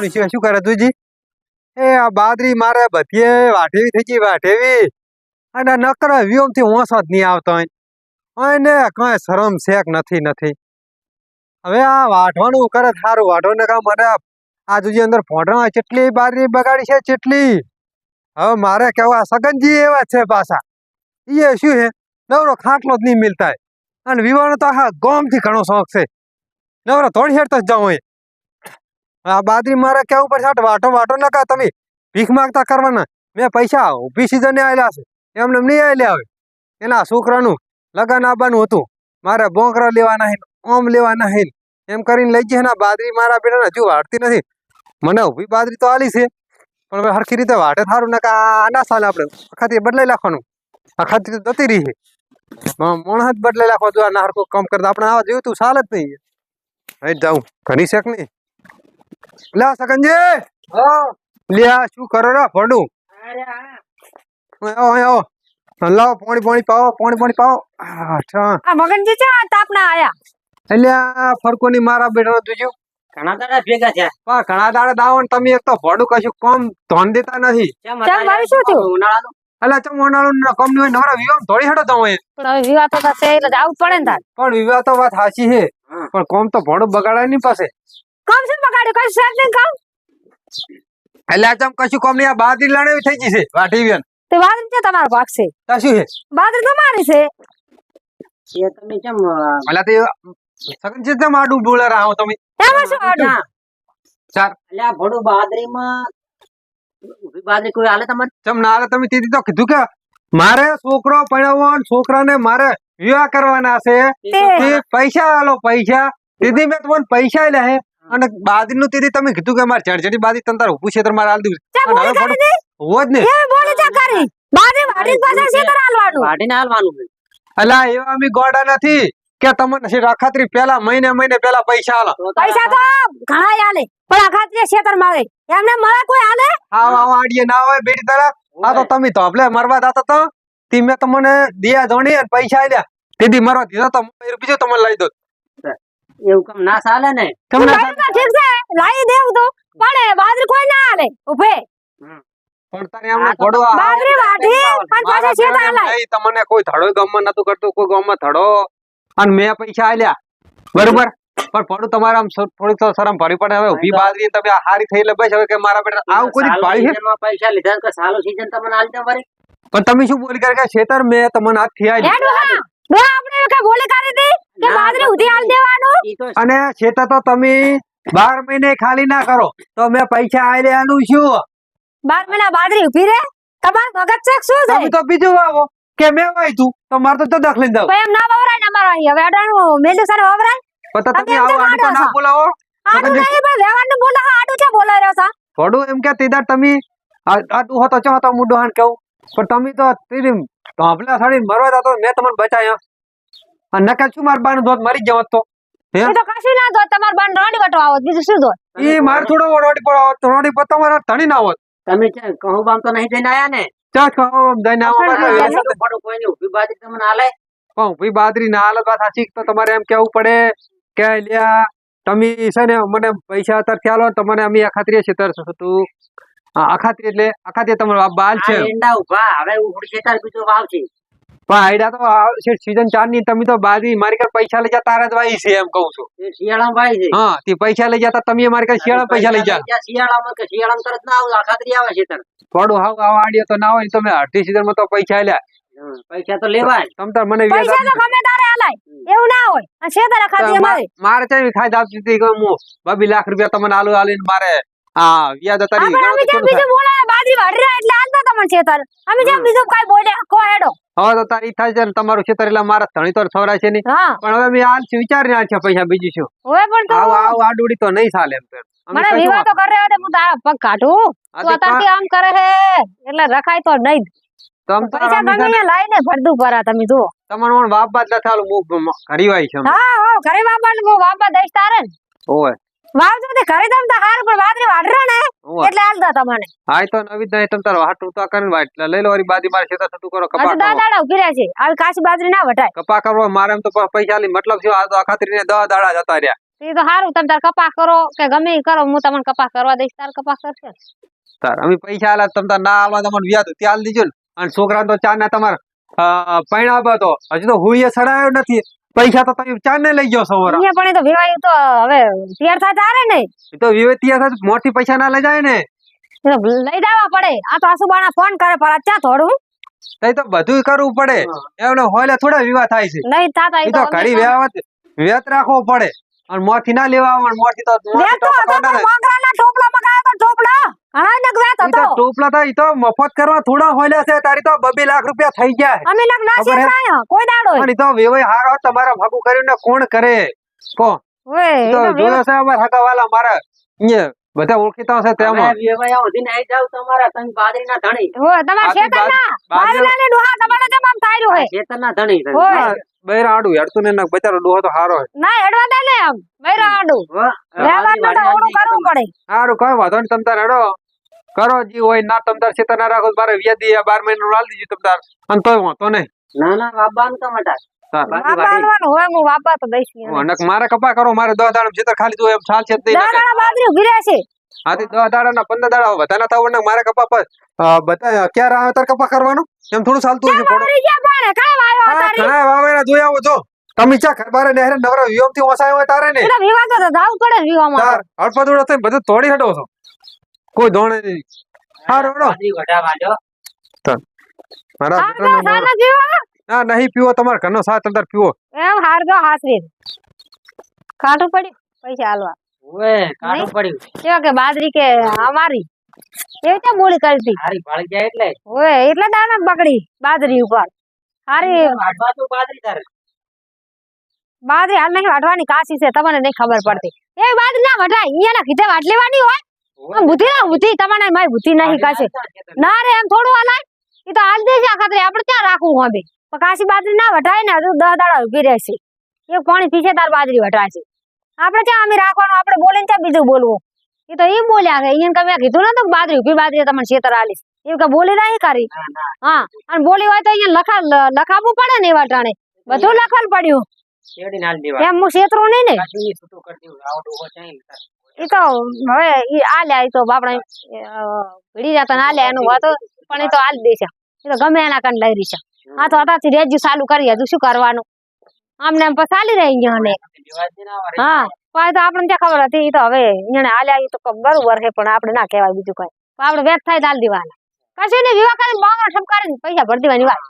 વાટુણી છે, શું કરે તુજી? એ આ બાદરી મારે બધીએ વાઢેવી થઈ ગઈ, વાઢેવી. અને નકર વ્યોમથી હોંસ જ નહીં આવતો અને કઈ શરમ શેક નથી નથી. હવે આ વાઢવાનું કરે, સારું. વાઢો ને કામ મને આ જોજી અંદર ફોડવા ચેટલી બાદરી બગાડી છે, ચેટલી? હવે મારે કેવા સગનજી એવા છે પાછા. એ શું છે? નવરો ખાટલો જ નહીં મિલતા અને વિવાહનો તો આખા ગોમથી ઘણો શોખ છે. નવરો થોડી હેડતો જ જાઉં હોય આ બાદરી મારે કેવું પડશે આટ વાટો વાટો ન કા તમે. ભીખ માંગતા કરવાના. મેં પૈસા ઊભી સિઝને આવેલા છે. એમને નહીં આવેલા આવે એના છોકરાનું લગન આવવાનું હતું. મારે બોંકરા લેવાના હે ઓમ લેવાના હે એમ કરીને લઈ ને બાદરી મારા બેટાને. હજુ વાળતી નથી. મને ઊભી બાદરી તો આલી છે. પણ હરખી રીતે વાટે થારું ને આના સાલે આપણે આખાથી બદલાઈ નાખવાનું. આખાથી તો જતી રહી છે. મોણ જ બદલાઈ નાખવા જો આ નારકો કામ કરતા. આપણે આવા જોયું તું ચાલે જ નહીં. હવે જાઉં. ઘણી શેક નહીં. લે સગનજી. લે શું કરો રે ફોડું? આવો આવો લાવો પાણી પાણી પાવો પાણી પાણી પાવો. અચ્છા આ મગનજી છે આ તાપના આયા. એટલે આ ફરકોની મારા બેઠો તુજ્યું ઘણા દાડા ભેગા થયા. પણ ઘણા દાડા દાવો ને તમે એક તો ભોડું કશું કોમ ધોન દેતા નથી. ચમ ચાલ, મારે શું થયું? ઉનાળાનું? કોમની હોય નવરા વિવાહ થોડી હેડો તો હોય પણ હવે વિવાહ તો થશે એટલે આવું પડે ને તાર. પણ વિવાહ તો વાત સાચી છે. પણ કોમ તો ભોડું બગાડાય નહીં પાસે કામ શું બગાડ્યું? કશું સાત નહીં કામ? એટલે આ ચમ કશું કોમ નહીં આ બાદરી લાણે થઈ ગઈ છે વાટી વેન તે વાદળી છે તમારો ભાગ છે. કશું છે? બાદળી તમારી છે. એ તમે ચમ અ, એટલે તે સગન છે ચમ આડું બોલે આવો તમે. એમાં શું આડું? ચાર એટલે આ ભડું બાદરીમાં બાદરી કોઈ હાલે તમારે ચમ ના હાલે તમે તેથી તો કીધું કે મારે છોકરો પરણવો છોકરા છોકરાને મારે વિવાહ કરવાના છે. તે પૈસા આલો પૈસા. દીદી મેં તમને પૈસા લે અને બાદરીનું તેથી તમે કીધું કે મારે ચડચડી બાદી તને તારે ઉભું છે તો મારે હાલ દીધું. ચા અને બોલી હવે કરી દે? હોવો જ ને ચા કરી વાડી પાસે હાલવાનું? અલા એવા અમે ગોડા નથી કે તમને છે રાખાત્રી પેલા મહિને મહિને પેલા પૈસા આલો. પૈસા તો ઘણા આલે પણ આ ક્ષેત્ર ખેતરમાં આવે. એમને મળે કોઈ આલે? આવ આવ આડીએ ના હોય બેટી તારા. આ તો તમે તો આપણે મરવા દાતા તો. તી મેં તમને દિયા જોણી અને પૈસા આલ્યા. તેથી મરવા દીધો તો બીજો તમને લઈ દો એવું કામ ના ચાલે ને? તમને ના ચાલે. ઠીક છે. લાવી દેવ તો. પણ એ બાદળી કોઈ ના આલે ઉભે. તમને કોઈ ધડો ગામમાં નતું કરતું કોઈ ગામમાં ધડો. અને મેં પૈસા આલ્યા. બરોબર? પણ પડું તમારે આમ થોડીક તો શરમ ભરી પડે. હવે ઊભી બાદરી તમે હારી થઈ એટલે બસ. હવે કે મારા બેટા આવું કોઈ પાડી છે? પૈસા લીધા કે સાલો સીઝન તમને હાલ દે પણ તમે શું બોલી કરે કે છેતર મેં તમને હાથથી આલી. હેડ આપણે કે બોલી કરી હતી? કે બાદરે ઉધી હાલ દેવાનું? અને છેતા તો તમે બાર મહિને ખાલી ના કરો. તો મેં પૈસા આઈ લેવાનું શું? 12 મહિના બાદળી ઊભી રે તમાર મગજ છે શું છે? તમે તો બીજું વાવો. કે મેં વાયતું તો? માર તો દખ લઈને દઉં. ભાઈ એમ ના વવરાય ને અમારા અહીં હવે અડાણું મેલે સર વવરાય? પતા તમે આવો તો તો ના બોલાવો. આડું. નહીં પણ વ્યવહારનું બોલા હા આડું છે બોલાઈ રહ્યો છે? થોડું એમ કે તેદાર તમે આટલું હતો ચો હતો મુડો હાન કેવું પણ તમે તો તીરી આપલા સાડી મરવા તો મેં તમને બચાયા. અને નકર શું માર બાનું ધોત મરી જવત તો? એ તો કશું ના ધોત તમાર બાન રોડી વટો આવો બીજું શું ધોત એ માર થોડો રોડી પર આવત રોડી પર તમારે ધણી ના હોત. તમે છે કહું બામ તો નહીં જઈને આયા ને? ચાલ કહો દઈને આવો પણ કોઈ નહીં ઊભી બાજરી તમને આલે પણ ભઈ બાદરી ના આલે વાત સાચી તો તમારે એમ કેવું પડે કે લ્યા તમે છે ને મને પૈસા અત્યારે ખ્યાલ હોય તો મને અમે અખાત્રીએ છે તર તું? અખાત્રી એટલે અખાત્રી તમારો બાલ છે. એંડા ઊભા હવે ઉડશે તાર બીજો વાવ છે પણ આઈડા તો આ સીઝન ચારની તમે તો બાજી મારી કર પૈસા લઈ જા તારા જ વાઈ છે એમ કહું છું. એ શિયાળામાં વાય છે. હા તે પૈસા લઈ જતા તમે મારી કર શિયાળા પૈસા લઈ જા. ત્યાં શિયાળામાં કે શિયાળામાં તરત ના આવું આખાતરી આવે છે તરત. થોડું હાવ આવા આડિયો તો ના હોય તમે અઢી સીઝનમાં તો પૈસા લ્યા પૈસા તો લેવાય. તમ તાર મને પૈસા તો ગમે તારે આલાય એવું ના હોય. અને છે તારા ખાતી અમારે. મારે ચાવી ખાઈ આપતી હતી કે હું બબી લાખ રૂપિયા તમને આલુ આલીને મારે હા વ્યાજ તારી બીજું બોલાય બાજી વાડી રહ્યા એટલે હાલતા તમને છેતર અમે જેમ. બીજું કઈ બોલે કો હેડો. હવે તો તારી થાય છે ને તમારું છેતર એટલે મારા ધણી તો છોરા છે નહીં. પણ હવે મેં આ છે વિચારીને હાલ છે પૈસા બીજું શું. હવે પણ તો આવ આવ આડુડી તો નહીં ચાલે એમ તો મને વિવાહ તો કરે હે હું તારા પગ કાઢું. તું તો અત્યારથી આમ કરે હે એટલે રખાય તો નહીં. તમ પૈસા લાઈને ભરદું ભરા તમે જુઓ. તમારું પણ બાપ બાદ હું ઘરી વાય છે. હા હો ઘરે હું દઈશ તારે ઓય. વાવજો તે ઘરે તમ તો હાર પણ વાદળી વાડરો ને. એટલે હાલતા તમને હા એ તો નવી જ તમ તાર વાટ ઉતા કરીને વાટ. લઈ લો વળી બાદી મારે ખેતર થતું કરો કપા હજુ દાડા ઊભી રહ્યા છે. આવી કાચી બાજરી ના વટાય કપા કરો મારે એમ તો પૈસા લી મતલબ છે આ તો અખાત્રી ને દસ દાડા જતા રહ્યા. એ તો સારું તમ તાર કપા કરો કે ગમે કરો હું તમને કપા કરવા દઈશ તાર કપા કરશે. તાર અમે પૈસા આલા તમ તાર ના આલવા તમને વ્યાજ ત્યાલ દીજો ને. અને છોકરા તો ચા ના તમારે પૈણા તો હજી તો હુઈએ સડાયો નથી. પૈસા તો તમે ચાને લઈ ગયો સવારે. અહીંયા પણ એ તો વિવાહ તો હવે તૈયાર થાય તારે ને. એ તો તૈયાર સાથે મોટી પૈસા ના લઈ જાય ને. લઈ જવા પડે. આ તો આસુબાના ફોન કરે પર આ ચા થોડું તઈ તો બધું કરવું પડે. એમને હોલે થોડા વિવાહ થાય છે. નહીં થાતા એ તો ઘડી વ્યવત વ્યત રાખવો પડે. અને મોથી ના લેવા આવે મોથી તો મોથી તો મોગરાના ટોપલા મગાવ્યો તો ટોપલા ઘણા. ઈ તો ટોપલા તો ઈ તો મફત કરવા થોડા હોલ્યા છે તારી તો બબે લાખ રૂપિયા થઈ ગયા. અમે નગ ના? શેતરાયો કોઈ દાડો પણ ઈ તો વેવાય હારો તમારા ભાગું કર્યું કોણ કરે? કો ઓય તો તો જોયો છે અમારા હગાવાલા મારા. અહીંયા બધા ઓળખીતા છે તેમાં હવે વેવાયા સુધી જાવ તમારા તમે બાદરીના ધણી. તમારા ડોહા તમારે આમ થાયરું બૈરા આડું હેડતું ને બચારો ડોહો તો હારો ના હેડવા દે ને આમ બૈરા આડું. હો, વ્યવહાર તો ઓળું કરવું પડે. હારું કઈ વાંધો નહીં તમતાર હેડો. કરો જી હોય ના તમ તાર શેતર ના રાખો બારે વ્યાદી આ બાર મહિના લાલ દીજું તમ તાર. અને તોય વાંધો નહીં. ના ના બાબાનું તો મટા તાર. વાપા વાળી. આલવાનું હોય હું વાપા તો દઈશ નહીં એને. નક મારે કપા કરો મારે દસ દાણ શેતર ખાલી દો એમ ચાલ છે આથી દસ દાડા ના પંદર દાડા વધારે ના થવા મારે કપા પર બધા ક્યારે આવે તાર કપા કરવાનું? એમ થોડું ચાલતું હશે થોડું મારી ગયા પણ કાંઈ વાયો હા તારી? ઘણા વાવેરા જોઈ આવો છો તમે ચા ખરબારે નહેરે નવરા વિયોમથી ઓસાય હોય તારે ને. એટલે તો જાવું પડે ને તાર હળપદુડો થઈને બધું તોડી હટો છો. કોઈ ધોણે નહીં. હા. મારા ના નહીં પીવો તમારે ઘરનો સાથ અંદર પીવો. એમ હાર કાઢું પડ્યું પૈસા હાલવા ઓય, કાઢું પડ્યું. કેવા કે બાદરી કે અમારી? એ ત્યાં બોલી કરતી? હારી ભળ ગયા એટલે. ઓએ એટલે દાના બકડી બાજરી ઉપર. હારી વાટવા તો બાદરી તારે? બાજરી હાલ નહીં વાટવાની કાશી છે તમને નહીં ખબર પડતી. એ બાજરી ના વટાય અહીંયા કીધે વાટ લેવાની હોય. આમ બુદ્ધિ ના બુદ્ધિ તમને મારી બુદ્ધિ નહીં કાશી. ના રે એમ થોડું હલાય. એ તો હાલ દેશે આ ખાતરે આપણે ક્યાં રાખવું હવે? પણ કાશી બાજરી ના વટાય ને દસ દાડા ઊભી રહેશે. એ પાણી પીછે તાર બાજરી વટાશે આપણે ત્યાં અમે રાખવાનું? આપણે બોલીને ત્યાં બીજું બોલવું? એ તો એ બોલ્યા કે એને કમે કીધું ને તો બાજરી ઊભી બાદરી તમને છેતર આલીશ એવું કે બોલી ના કરી. હા અને બોલી હોય તો અહીંયા લખા લ- લખાવવું પડે ને એવા ટાણે. બધું લખવાનું પડ્યું. એમ હું છેતરું નહીં ને. એ તો હવે ઈ આ લે એ તો આપણે ભીડી જતા ના લે એનું વાતો પણ એ તો હાલ દેશે. એ તો ગમે એના કન લઈ રહી છે. આ તો હટાથી રેજ્યુ ચાલુ કરી. હજુ શું કરવાનું? આમને પછી ચાલી રહી અહીંયા. હા પણ તો આપણને ત્યાં ખબર હતી? તો હવે અહીંયા હાલ્યા એ તો બરોબર છે પણ આપણે ના કહેવાય બીજું કઈ. પણ આપણે વેત થાય દાલ દીવાના. કશું નહીં વિવાહ કરીને બાંગડો ઠપકારીને પૈસા ભરી દેવાની વાત.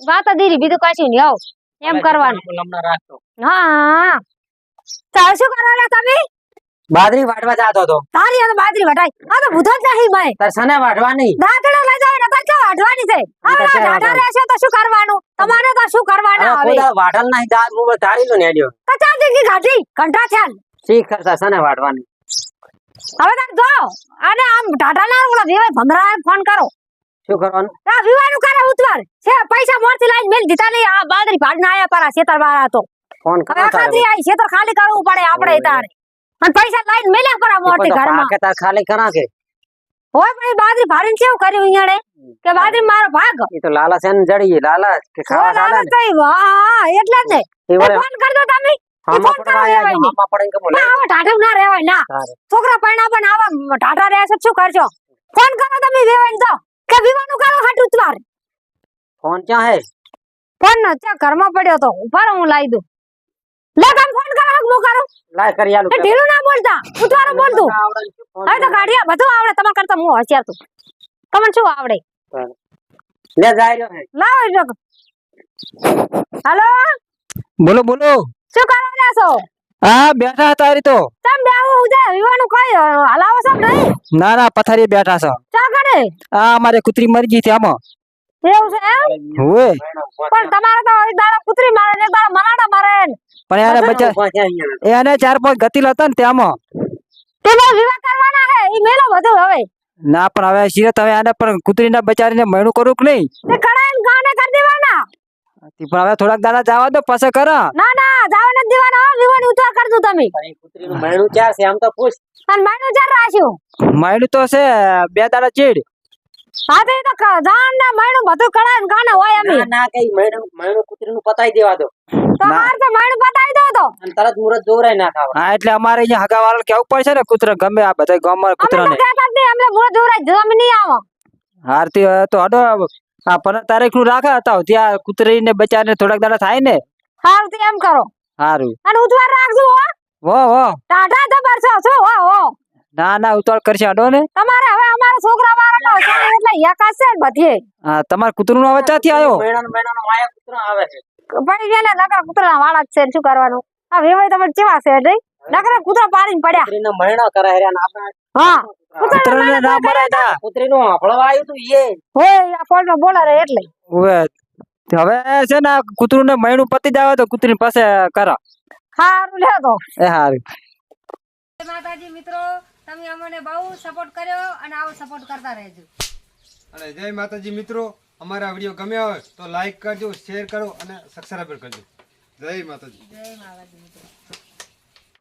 વાત દીધી બીજું કશું નહીં આવ એમ કરવાનું. હું લમણા રાખતો. હા હા ચાલ શું કરવાના તમે? બાદરી વાટવા જાતો હતો. તારી આ બાદરી વટાઈ આ તો ભૂતો જ નહીં ભાઈ. તાર સને વાટવાની દાંતડા લઈ જાવ ને તો વાઢવાની છે? હવે તો આ દાંડા રહેશે તો શું કરવાનું? તમારે તો શું કરવાના હવે ખોદા વાટલ નહીં દાંત હું તારી લો ને હેડ્યો. તો ચાલ જિંદગી કાઢી. ઘંટા થયા શીખ કરતા સને વાટવાની હવે તાર જો. અને આમ ટાટા ના ઓલા વિવાહ ભંગરા ફોન કરો. શું કરવાનું? આ વિવાનું કરે ઉતવાર. છે પૈસા મોરથી લઈને મેલ દીતા નહીં. આ બાદરી ભાડના આયા પરા છેતર વાળા તો. ફોન કરો તારે. ખાતરી આઈ છેતર ખાલી કરવું પડે આપણે તારે. અને પૈસા લઈને મેલ્યા પરા મોટી ઘરમાં. કે તાર ખાલી કરા કે. હોય પણ બાદરી ભાડીને કેવું કર્યું અહીંયા કે બાદરી મારો ભાગ. એ તો લાલા સેન જડી લાલા કે ખાવા લાલા તો વાહ એટલે જ ને. ફોન કર દો તમે. છોકરા પૈણા પણ આવા ટાટા રહ્યા છે શું ફોન કરો તમે વેવાઈને તો. કે વિવાનું કરો હાટ ઉતવાર. ફોન ક્યાં હે? ફોન ઘરમાં પડ્યો તો. ઊભા હું લાવી દઉં. લે તમે ફોન કરો હક હું લાય કરી આલું એ ઢીલું ના બોલતા ઉતવારો બોલતું. આવડે ને શું ફોન હવે તો કાઢ્યા બધું આવડે તમારા કરતા હું હોશિયાર તું તમને શું આવડે? લે જાય રહ્યો હે. લાવો એ લોકો. બોલો બોલો. શું કરવા છો? હા બેઠા હતા હારી તો. તમે બેહો ઉજે વિવાનું કઈ હલાવો છો નહીં? ના ના પથારી બેઠા છો. ચા કરે આ અમારે કૂતરી મરી ગઈ હતી આમાં. એવું છે એમ? હોય પણ તમારે તો એક દાડા પુત્રી મારે ને એક દાડા મલાડા મારે પણ એને બચા ઊભા થયા અહીંયા. એને ચાર પાંચ ગતિ હતા ને તેમાં તે બહુ વિવાહ કરવાના હે ઈ મેલો બધું હવે. ના પણ હવે સિરત હવે એને પણ બચારીને કરું કે નહીં? ગાને કરી દેવાના. તી પણ હવે થોડાક દાડા જવા દો પછી કરો. ના ના જાવ નથી દેવાના હો વિવાની ઉતાર કરજો તમે. તારી કૂતરીનું બહેણું ક્યાં છે? આમ તો પૂછ. અને માનું ચાર રાખ્યું? મહિનું તો છે બે દાડા ચીડ. હા તો એ ના મયણું બધું કળાય ને કાને હોય અમે ના ના કઈ મણું મહિનું કૂતરીનું પતાઈ દેવા દો. તમારે તો મણું પતાઈ દો તો. અને તરત મુરત જોવરાય ના ખાવા હા એટલે અમારે અહીંયા હગા વાળા કેવું પડશે ને કૂતરા ગમે આ બધા ગામમાં અમે તો ને અમને મૂળ જોરાય જમ નહીં આવો. હારતી તો હડો આ પંદર તારીખનું રાખા હતા ત્યાં કૂતરી ને બચાને થોડાક દાડા થાય ને. હારતી તો એમ કરો. સારું અને ઉતવાર રાખજો હો. વો વો ટાટા જબર છો છો હો હો. ના ના ઉતાળ કરશે હડો ને. તમારે હવે અમારા છોકરા વાળા છે એટલે યકા છે ને બધી. હા તમાર કૂતરું નો અવાજ ક્યાંથી આવ્યો મહિનાનો મહિનાનો માયા કૂતરો આવે છે. પડી ગયા ને નકરા કૂતરા વાળા જ છે શું કરવાનું? આ વેવાય તમે ચેવા છે નહીં નકરા કૂતરા પાડીને પડ્યા. કૂતરીનો મહિનો કરે હેર્યા ને આપણે હા. કૂતરાને ના મરાતા કૂતરીનો આપણો હાંફળવા તો યે હોય આ ફોન નો બોલે રે એટલે. હવે હવે છે ને કૂતરું ને મહિનું પતી જાવે તો કૂતરી પાસે કરા. સારું લે તો. એ હારું. માતાજી મિત્રો તમે અમને બહુ સપોર્ટ કર્યો અને આવો સપોર્ટ કરતા રહેજો. અને જય માતાજી મિત્રો અમારા વીડિયો ગમ્યા હોય તો લાઈક કરજો શેર કરો અને સબસ્ક્રાઈબ કરજો. જય માતાજી. જય માતાજી મિત્રો.